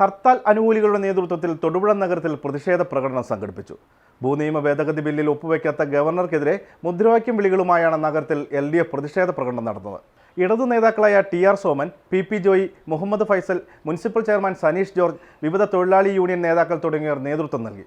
ഹർത്താൽ അനുകൂലികളുടെ നേതൃത്വത്തിൽ തൊടുപുഴ നഗരത്തിൽ പ്രതിഷേധ പ്രകടനം സംഘടിപ്പിച്ചു. ഭൂനിയമ ഭേദഗതി ബില്ലിൽ ഒപ്പുവെക്കാത്ത ഗവർണർക്കെതിരെ മുദ്രാവാക്യം വിളികളുമായാണ് നഗരത്തിൽ എൽ ഡി എഫ് പ്രതിഷേധ പ്രകടനം നടന്നത്. ഇടതു നേതാക്കളായ T R Soman P P Joy Muhammad Faisal municipal chairman Saneesh George വിവിധ തൊഴിലാളി യൂണിയൻ നേതാക്കൾ തുടങ്ങിയവർ നേതൃത്വം നൽകി.